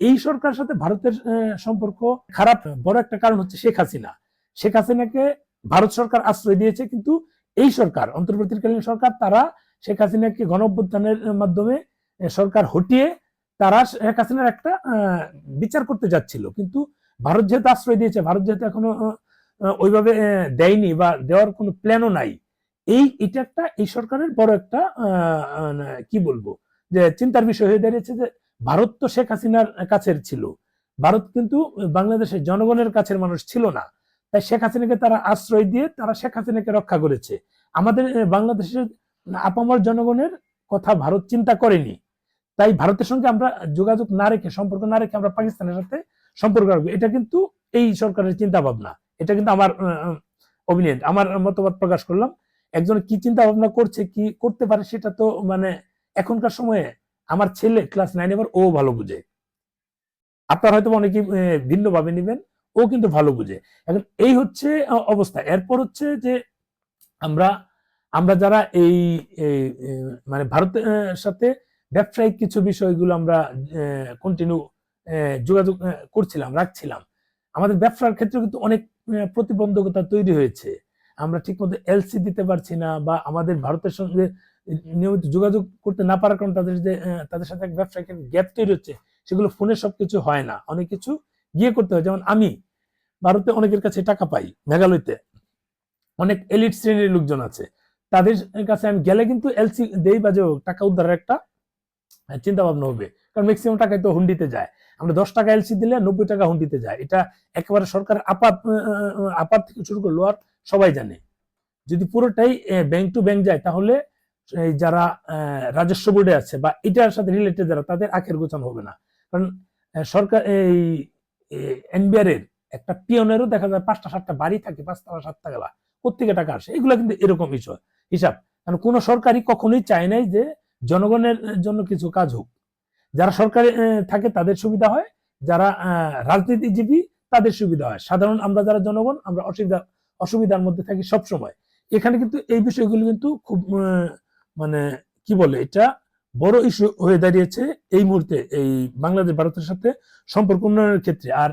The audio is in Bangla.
এই সরকারের সাথে ভারতের সম্পর্ক খারাপ, বড় একটা কারণ হচ্ছে শেখ হাসিনা। শেখ হাসিনাকে ভারত সরকার আশ্রয় দিয়েছে, কিন্তু এই সরকার, অন্তর্বর্তীকালীন সরকার, তারা শেখ হাসিনাকে গণ মাধ্যমে সরকার হটিয়ে তারা শেখ হাসিনার একটা বিচার করতে যাচ্ছিল। কিন্তু ভারত যেহেতু আশ্রয় দিয়েছে, ভারত যেহেতু এখনও ওইভাবে দেয়নি বা দেওয়ার কোনো প্ল্যানও নাই, এই, এটা একটা, এই সরকারের বড় একটা কি বলব, যে চিন্তার বিষয় হয়ে দাঁড়িয়েছে যে ভারত তো শেখ হাসিনার কাছের ছিল। ভারত কিন্তু বাংলাদেশের জনগণের কাছের মানুষ ছিল না। তাই শেখ হাসিনাকে তারা আশ্রয় দিয়ে তারা শেখ হাসিনাকে রক্ষা করেছে। আমাদের বাংলাদেশের আপামর জনগণের কথা ভারত চিন্তা করেনি। তাই ভারতের সঙ্গে আমরা যোগাযোগ না রেখে, সম্পর্ক না রেখে আমরা পাকিস্তানের সাথে সম্পর্ক রাখব। এটা কিন্তু এই সরকারের চিন্তা ভাবনা এটা কিন্তু আমার অভিনয় আমার মতবাদ প্রকাশ করলাম। একজন কি চিন্তা ভাবনা করছে, কি করতে পারে সেটা তো মানে এখনকার সময়ে আমার ছেলে ক্লাস নাইন এবার ও ভালো বুঝে। আপনার হয়তো অনেকে ভিন্ন ভাবে নেবেন, ও কিন্তু ভালো বুঝে। এখন এই হচ্ছে অবস্থা। এরপর হচ্ছে যে আমরা আমরা যারা এই মানে ভারতের সাথে ব্যবসায়িক কিছু বিষয়গুলো আমরা কন্টিনিউ যোগাযোগ করছিলাম, রাখছিলাম, আমাদের ব্যবসার ক্ষেত্রে কিন্তু অনেক প্রতিবন্ধকতা তৈরি হয়েছে। আমরা ঠিকমতো এলসি দিতে পারছি না বা আমাদের ভারতের সঙ্গে নিয়মিত যোগাযোগ করতে না পারার কারণে তাদের যে তাদের সাথে এক ব্যবসায়িক গ্যাপ তৈরি হচ্ছে, সেগুলো ফোনে সবকিছু হয় না। অনেক কিছু গিয়ে করতে হয়। যেমন আমি ভারতে অনেকের কাছে টাকা পাই, মেঘালয়তে। অনেক এলিট শ্রেণির লোকজন আছে। তাদের কাছে আমি গেলে কিন্তু এলসি দেই বা যে টাকা উদ্ধারের একটা চিন্তা ভাবনা হবে। কারণ ম্যাক্সিমাম টাকায় তো হুন্ডিতে যায়। আমরা দশ টাকা এলসি দিলে নব্বই টাকা হুন্ডিতে যায়। এটা একেবারে সরকার আপাত আপাত থেকে শুরু করে লোয়ার সবাই জানে। যদি পুরোটাই ব্যাংক টু ব্যাংক যায়, তাহলে যারা রাজস্ব বোর্ডে আছে বা এটার সাথে রিলেটেড যারা, তাদের আখের গোছানো হবে না। কারণ সরকার, এই এনবিআর এর একটা পিয়নেরও দেখা যায় পাঁচটা, সাতটা বাড়ি থাকে পাঁচটা বা সাতটা গেলা কোথেকে টাকা আসে? এগুলো কিন্তু এরকম বিষয় হিসাব। কারণ কোনো সরকারই কখনোই চায় নাই যে জনগণের জন্য কিছু কাজ হোক। যারা সরকারে থাকে তাদের সুবিধা হয়, যারা রাজনীতিজীবী তাদের সুবিধা হয়। সাধারণ আমরা যারা জনগণ, আমরা অসুবিধা, অসুবিধার মধ্যে থাকি সব সময় এখানে কিন্তু এই বিষয়গুলো কিন্তু খুব মানে কি বলে এটা? বড় ইস্যু হয়ে দাঁড়িয়েছে এই মুহূর্তে এই বাংলাদেশ, ভারতের সাথে সম্পর্ক উন্নয়নের ক্ষেত্রে। আর